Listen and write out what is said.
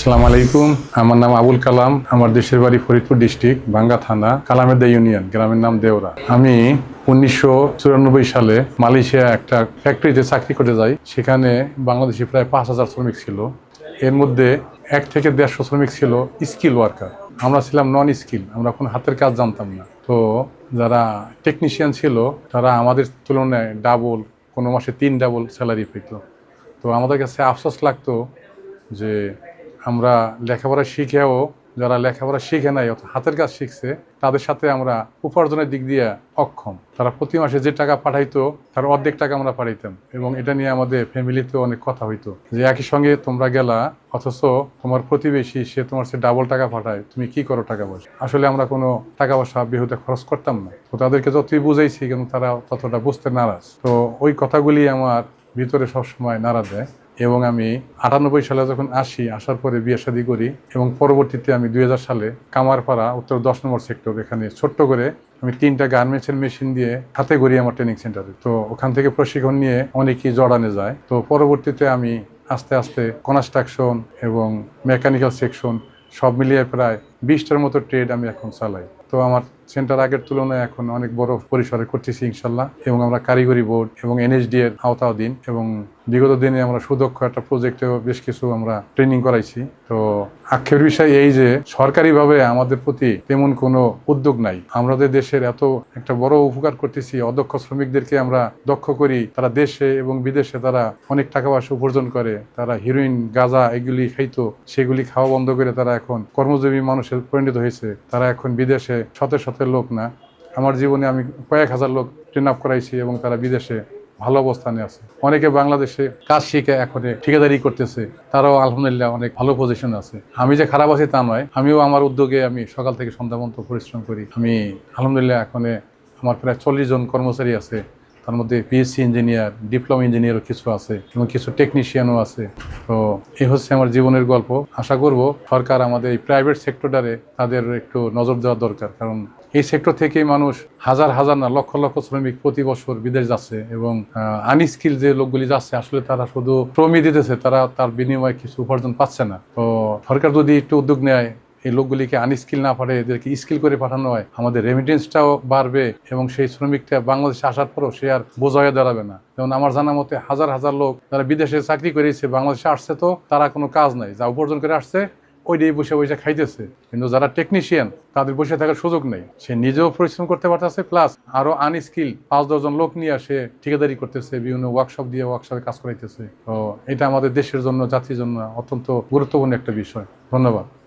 আসসালামু আলাইকুম। আমার নাম আবুল কালাম। আমার দেশের বাড়ি ফরিদপুর ডিস্ট্রিক্ট বাঙ্গা থানা, কালামেদা ইউনিয়ন, গ্রামের নাম দেওরা। আমি উনিশশো চুরানব্বই সালে মালয়েশিয়া একটা ফ্যাক্টরিতে চাকরি করতে যাই। সেখানে বাংলাদেশে প্রায় পাঁচ হাজার শ্রমিক ছিল। এর মধ্যে এক থেকে দেড়শো শ্রমিক ছিল স্কিল ওয়ার্কার আমরা ছিলাম নন স্কিল আমরা কোনো হাতের কাজ জানতাম না। তো যারা টেকনিশিয়ান ছিল, তারা আমাদের তুলনায় ডাবল কোনো মাসে তিন ডাবল স্যালারি পেত। তো আমাদের কাছে আফসোস লাগতো যে আমরা লেখাপড়া শিখেও, যারা লেখাপড়া শিখে নাই অর্থাৎ হাতের কাজ শিখছে, তাদের সাথে আমরা উপার্জনের দিক দিয়ে অক্ষম। তারা প্রতি মাসে যে টাকা পাঠাইতো, তার অর্ধেক টাকা আমরা পাঠাইতাম এবং এটা নিয়ে আমাদের ফ্যামিলিতে অনেক কথা হইতো যে একই সঙ্গে তোমরা গেলা, অথচ তোমার প্রতিবেশী, সে তোমার সে ডাবল টাকা পাঠায়, তুমি কি করো টাকা পয়সা? আসলে আমরা কোনো টাকা পয়সা বেহুতে খরচ করতাম না। তো তাদেরকে যতই বুঝাইছি, কিন্তু তারা ততটা বুঝতে নারাজ। তো ওই কথাগুলি আমার ভিতরে সবসময় নাড়া দেয় এবং আমি আটানব্বই সালে যখন আসি, আসার পরে বিয়ে শাদী করি এবং পরবর্তীতে আমি দুই হাজার সালে কামারপাড়া উত্তর দশ নম্বর সেক্টর এখানে ছোট্ট করে আমি তিনটা গার্মেন্টসের মেশিন দিয়ে হাতে করি আমার ট্রেনিং সেন্টারে তো ওখান থেকে প্রশিক্ষণ নিয়ে অনেকেই জড়ানে যায়। তো পরবর্তীতে আমি আস্তে আস্তে কনস্ট্রাকশন এবং মেকানিক্যাল সেকশন সব মিলিয়ে প্রায় বিশটার মতো ট্রেড আমি এখন চালাই। তো আমার সেন্টার আগের তুলনায় এখন অনেক বড় পরিসরে করতেছি ইনশাল্লাহ। এবং আমরা কারিগরি বোর্ড এবং এনএসডি এর আওতাও দিন এবং বিগত দিনে আমরা সুদক্ষ একটা প্রজেক্টেও বেশ কিছু আমরা ট্রেনিং করাইছি। তো আক্ষেপের বিষয় এই যে সরকারিভাবে আমাদের প্রতি তেমন কোনো উদ্যোগ নাই। আমাদের দেশের এত একটা বড় উপকার করতেছি, অদক্ষ শ্রমিকদেরকে আমরা দক্ষ করি, তারা দেশে এবং বিদেশে তারা অনেক টাকা পয়সা উপার্জন করে, তারা হিরোইন গাঁজা এগুলি খাইতো, সেগুলি খাওয়া বন্ধ করে তারা এখন কর্মজীবী মানুষের পরিণত হয়েছে। তারা এখন বিদেশে শত শত লোক না, আমার জীবনে আমি কয়েক হাজার লোক ট্রেন আপ করাইছি এবং তারা বিদেশে ভালো অবস্থানে আছে। অনেকে বাংলাদেশে কাজ শিখে এখন ঠিকাদারি করতেছে, তারাও আলহামদুলিল্লাহ অনেক ভালো পজিশন আছে। আমি যে খারাপ আছি তা নয়, আমিও আমার উদ্যোগে আমি সকাল থেকে সন্ধ্যা পর্যন্ত পরিশ্রম করি। আমি আলহামদুলিল্লাহ এখন আমার প্রায় চল্লিশ জন কর্মচারী আছে, তার মধ্যে পিএসসি ইঞ্জিনিয়ার ডিপ্লোমা ইঞ্জিনিয়ারও কিছু আছে এবং কিছু টেকনিশিয়ানও আছে। তো এই হচ্ছে আমার জীবনের গল্প। আশা করব সরকার আমাদের এই প্রাইভেট সেক্টরটারে তাদের একটু নজর দেওয়া দরকার, কারণ এই সেক্টর থেকে মানুষ হাজার হাজার না, লক্ষ লক্ষ শ্রমিক প্রতি বছর বিদেশ যাচ্ছে এবং আনস্কিল যে লোকগুলি যাচ্ছে, আসলে তারা শুধু শ্রমই দিতেছে, তারা তার বিনিময়ে কিছু উপার্জন পাচ্ছে না। তো সরকার যদি একটু উদ্যোগ নেয়, এই লোকগুলিকে আনস্কিল না পারে এদেরকে স্কিল করে পাঠানো হয়, আমাদের রেমিটেন্সটাও বাড়বে এবং সেই শ্রমিকটা বাংলাদেশে আসার পরও সে আর বোঝা হয়ে দাঁড়াবে না। যেমন আমার জানা মতে হাজার হাজার লোক যারা বিদেশে চাকরি করেছে, বাংলাদেশে আসছে তো তারা কোনো কাজ নাই, যা উপার্জন করে আসছে ওইটাই বসে বসে খাইতেছে। কিন্তু যারা টেকনিশিয়ান তাদের বসে থাকার সুযোগ নেই। সে নিজেও পরিশ্রম করতে পারতেছে প্লাস আরও আনস্কিল পাঁচ দশজন লোক নিয়ে আসে, ঠিকাদারি করতেছে, বিভিন্ন ওয়ার্কশপ দিয়ে ওয়ার্কশপে কাজ করাইতেছে। তো এটা আমাদের দেশের জন্য, জাতির জন্য অত্যন্ত গুরুত্বপূর্ণ একটা বিষয়। ধন্যবাদ।